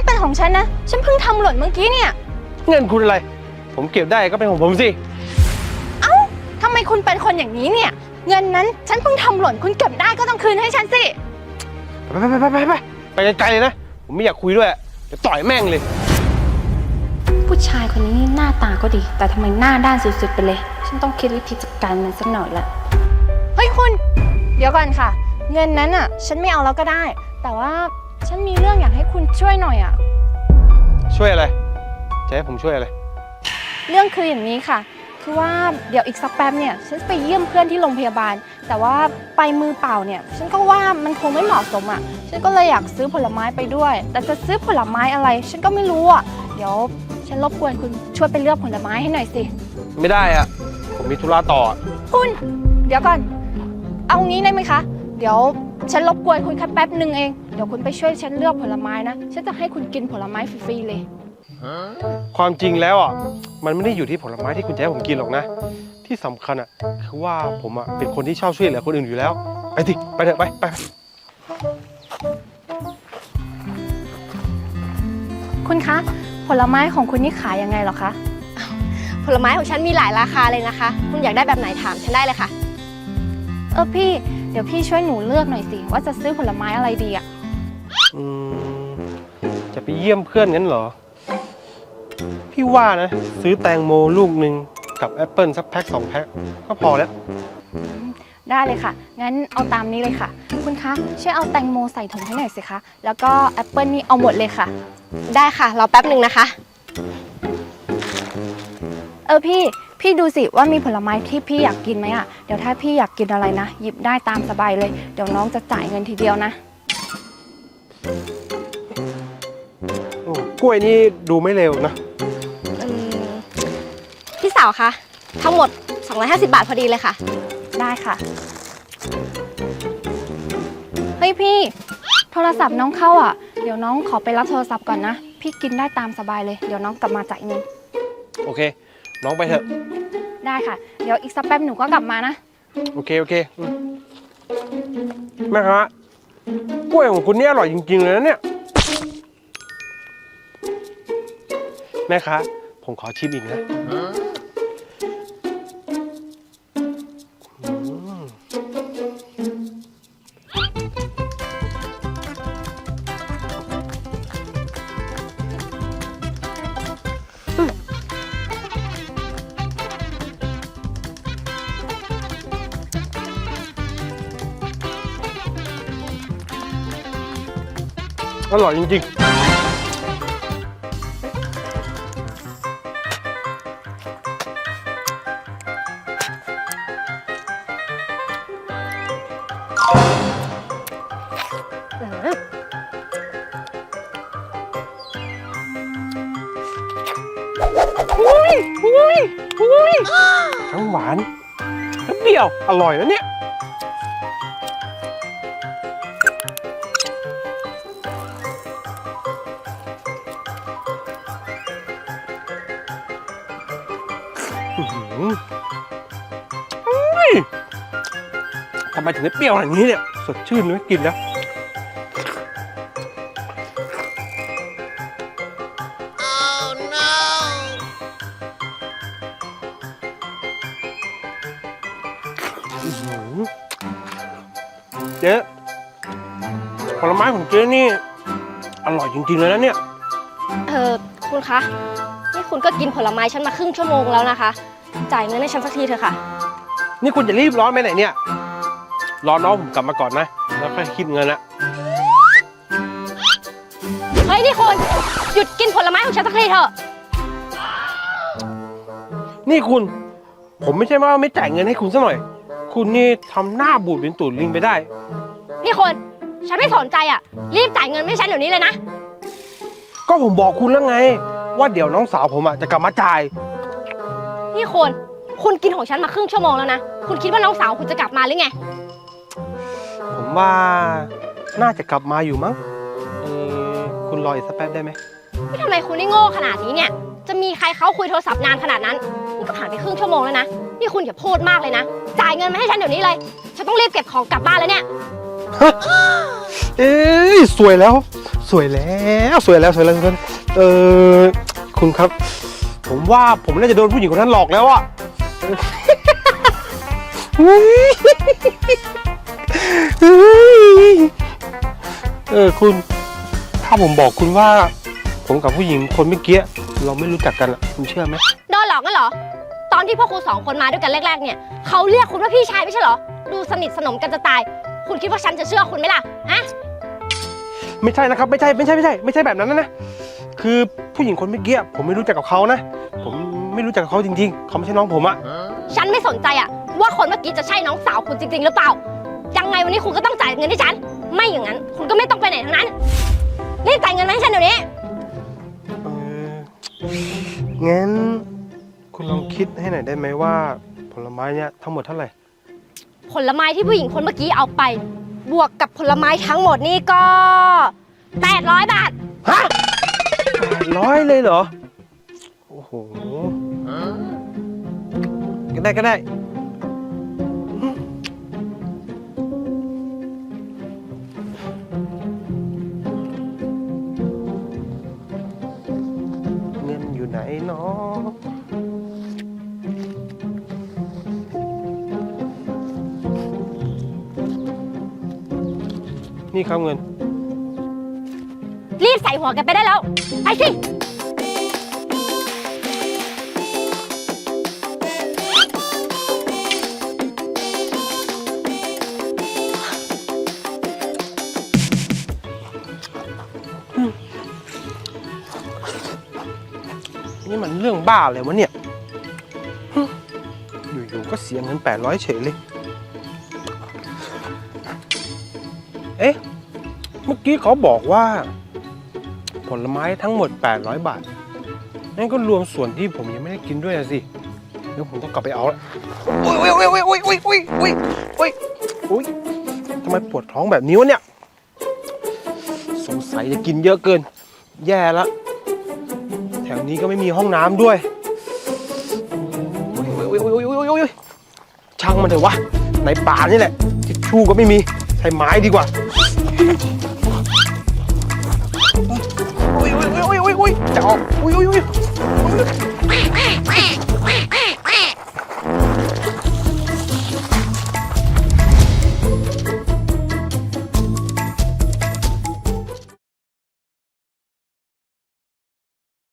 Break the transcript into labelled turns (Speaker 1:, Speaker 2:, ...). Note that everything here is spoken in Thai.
Speaker 1: นเป็นของฉันนะ ฉันเพิ่งทำหล่นเมื่อกี้เนี่ย
Speaker 2: เงินคุณอะไร ผมเก็บได้ก็เป็นของผมสิ
Speaker 1: เอ้าทำไมคุณเป็นคนอย่างนี้เนี่ย เงินนั้นฉันเพิ่งทำหล่นคุณเก็บได้ก็ต้องคืนให้ฉันสิ
Speaker 2: ไปไปไปไปไปไปไกลๆเลยนะ ผมไม่อยากคุยด้วยเดี๋ยวต่อยแม่งเลย
Speaker 1: ผู้ชายคนนี้นี่หน้าตาก็ดี แต่ทำไมหน้าด้านสุดๆไปเลย ฉันต้องคิดวิธีจัดการมันสักหน่อยละเฮ้ยคุณ เดี๋ยวก่อนค่ะ เงินนั้นอะ ฉันไม่เอาแล้วก็ได้ แต่ว่า ฉันมีเรื่องอยากให้คุณช่วยหน่อยอะ
Speaker 2: ช่วยอะไร จะให้ผมช่วยอะไร
Speaker 1: เรื่องคืออย่างนี้ค่ะ คือว่าเดี๋ยวอีกสักแป๊บเนี่ย ฉันจะไปเยี่ยมเพื่อนที่โรงพยาบาล แต่ว่าไปมือเปล่าเนี่ย ฉันก็ว่ามันคงไม่เหมาะสมอะฉันก็เลยอยากซื้อผลไม้ไปด้วย แต่จะซื้อผลไม้อะไร ฉันก็ไม่รู้อะเดี๋ยวฉันรบกวนคุณช่วยไปเลือกผลไม้ให้หน่อยสิ
Speaker 2: ไม่ได้อะผมมีธุระต่ออะ
Speaker 1: คุณ เดี๋ยวก่อน เอางี้ได้ไหมคะ เดี๋ยว ฉันรบกวนคุณแค่แป๊บหนึ่งเอง เดี๋ยวคุณไปช่วยฉันเลือกผลไม้นะ ฉันจะให้คุณกินผลไม้ฟรีๆเลย
Speaker 2: ความจริงแล้วอะมันไม่ได้อยู่ที่ผลไม้ที่คุณจะให้ผมกินหรอกนะ ที่สำคัญอะคือว่าผมอะเป็นคนที่ชอบช่วยเหลือคนอื่นอยู่แล้ว ไปสิไปเถอะไปไป
Speaker 1: คุณคะ ผลไม้ของคุณนี่ขายยังไงเหรอคะ
Speaker 3: ผลไม้ของฉันมีหลายราคาเลยนะคะ คุณอยากได้แบบไหนถามฉันได้เลยค่ะ
Speaker 1: เออพี่ เดี๋ยวพี่ช่วยหนูเลือกหน่อยสิ ว่าจะซื้อผลไม้อะไรดีอะ
Speaker 2: อืมจะไปเยี่ยมเพื่อนงั้นเหรอ พี่ว่านะ ซื้อแตงโมลูกหนึ่งกับแอปเปิลสักแพ็คสองแพ็คก็พอแล้ว
Speaker 1: ได้เลยค่ะ งั้นเอาตามนี้เลยค่ะ คุณคะ ช่วยเอาแตงโมใส่ถุงให้หน่อยสิคะ แล้วก็แอปเปิลนี่เอาหมดเลยค่ะ
Speaker 3: ได้ค่ะ รอแป๊บหนึ่งนะคะ
Speaker 1: เออพี่ พี่ดูสิว่ามีผลไม้ที่พี่อยากกินไหมอะเดี๋ยวถ้าพี่อยากกินอะไรนะ หยิบได้ตามสบายเลย เดี๋ยวน้องจะจ่ายเงินทีเดียวนะ
Speaker 2: โอ้กล้วยนี่ดูไม่เร็วนะ
Speaker 3: อืมพี่สาวคะ ทั้งหมด 250 บาทพอดีเลยค่ะ
Speaker 1: ได้ค่ะ เฮ้ยพี่ โทรศัพท์น้องเข้าอะ เดี๋ยวน้องขอไปรับโทรศัพท์ก่อนนะ พี่กินได้ตามสบายเลย เดี๋ยวน้องกลับมาจ่ายเงิน
Speaker 2: โอเค น้องไปเถอะ
Speaker 1: ได้ค่ะ เดี๋ยวอีกสักแป๊บหนูก็กลับมานะ
Speaker 2: โอเค โอเคอืมแม่คะกล้วยของคุณนี่อร่อยจริงๆเลยนะเนี่ย แม่คะผมขอชิมอีกนะอื อร่อยจริงๆอุ้ยอุ้ยอุ้ยทั้งหวานทั้งเปรี้ยว อร่อยนะเนี่ย ทำไมถึงได้เปรี้ยวอย่างนี้เนี่ย สดชื่นเลยกินแล้วเจ๊ผลไม้ของเจ๊นี่ อร่อยจริงๆเลยนะเนี่ย
Speaker 3: เออคุณคะ นี่คุณก็กินผลไม้ฉันมาครึ่งชั่วโมงแล้วนะคะ จ่ายเงินให้ฉันสักทีเถอะค่ะ
Speaker 2: นี่คุณจะรีบร้อนไปไหนเนี่ย รอน้องผมกลับมาก่อนนะ แล้วค่อยคิดเงินละ
Speaker 3: เฮ้ยนี่คุณหยุดกินผลไม้ของฉันสักทีเถอะ
Speaker 2: นี่คุณ ผมไม่ใช่ว่าไม่จ่ายเงินให้คุณซะหน่อย คุณนี่ทำหน้าบูดเป็นตูดลิงไปได้
Speaker 3: นี่คุณฉันไม่สนใจอะ รีบจ่ายเงินให้ฉันเดี๋ยวนี้เลยนะ
Speaker 2: ก็ผมบอกคุณแล้วไง ว่าเดี๋ยวน้องสาวผมอะจะกลับมาจ่าย
Speaker 3: นี่คุณคุณกินของฉันมาครึ่งชั่วโมงแล้วนะ คุณคิดว่าน้องสาวคุณจะกลับมาหรือไง
Speaker 2: ผมว่าน่าจะกลับมาอยู่มั้งเออคุณรออีกสักแป๊บได้ไหม
Speaker 3: นี่ทำไมคุณนี่โง่ขนาดนี้เนี่ย จะมีใครเขาคุยโทรศัพท์นานขนาดนั้น นี่ก็ผ่านไปครึ่งชั่วโมงแล้วนะ นี่คุณอย่าพูดมากเลยนะ จ่ายเงินมาให้ฉันเดี๋ยวนี้เลย ฉันต้องรีบเก็บของกลับบ้านแล้วเนี่ย
Speaker 2: เอ้ยสวยแล้วสสวยแล้ว สวยแล้วสวยแล้วสวยแล้วเออคุณครับ ผมว่าผมน่าจะโดนผู้หญิงคนนั้นหลอกแล้วอะเฮ้ยเฮ้ยเออคุณ ถ้าผมบอกคุณว่า ผมกับผู้หญิงคนเมื่อกี้เราไม่รู้จักกันอะคุณเชื่อไหม
Speaker 3: โดนหลอกกันเหรอ ตอนที่พวกคุณสองคนมาด้วยกันแรกๆเนี่ยเขาเรียกคุณว่าพี่ชายไม่ใช่เหรอ ดูสนิทสนมกันจะตาย คุณคิดว่าฉันจะเชื่อคุณไหมล่ะฮะ
Speaker 2: ไม่ใช่นะครับ ไม่ใช่ไม่ใช่ไม่ใช่ ไม่ใช่แบบนั้นนะนะ คือผู้หญิงคนเมื่อกี้ผมไม่รู้จักกับเขานะ ผมไม่รู้จักกับเขาจริงๆ เขาไม่ใช่น้องผมอะ
Speaker 3: ฉันไม่สนใจอะว่าคนเมื่อกี้จะใช่น้องสาวคุณจริง ๆ หรือเปล่า ยังไงวันนี้คุณก็ต้องจ่ายเงินให้ฉัน ไม่อย่างนั้น คุณก็ไม่ต้องไปไหนทั้งนั้น รีบจ่ายเงินมาให้ฉันเดี๋ยวนี้
Speaker 2: เอองั้นคุณลองคิดให้หน่อยได้ไหมว่า ผลไม้เนี่ยทั้งหมดเท่าไหร่
Speaker 3: ผลไม้ที่ผู้หญิงคนเมื่อกี้เอาไป บวกกับผลไม้ทั้งหมดนี่ก็ 800 บาท
Speaker 2: ฮะแป ดร้อยเลยเหรอ โอ้โหก็ได้ก็ได้ เงินอยู่ไหนเนาะนี่ครับเงิน
Speaker 3: รีบใส่หัวกันไปได้แล้ว ไปสิ
Speaker 2: นี่มันเรื่องบ้าเลยวะเนี่ยฮึอยู่ๆก็เสียเงิน800เฉยเลย เอ๊ะ เมื่อกี้เขาบอกว่า ผลไม้ทั้งหมด 800 บาท นั่นก็รวมส่วนที่ผมยังไม่ได้กินด้วยอะสิเดี๋ยวผมต้องกลับไปเอาละโอ้ยโอ้ยโอ้ยโอ้ยโอ้ยโอ้ยโอ้ยโอ้ยโอ้ยทำไมปวดท้องแบบนี้วะเนี่ย สงสัยจะกินเยอะเกิน แย่ละ แถวนี้ก็ไม่มีห้องน้ำด้วยโอ้ยโอ้ยโอ้ยโอ้ยโอ้ยอ้ยโอ้ยช่างมันเถอะวะ ในป่านี่แหละทิชชู่ก็ไม่มี ใช้ไม้ดีกว่า 这家哎呦呦呦哎呦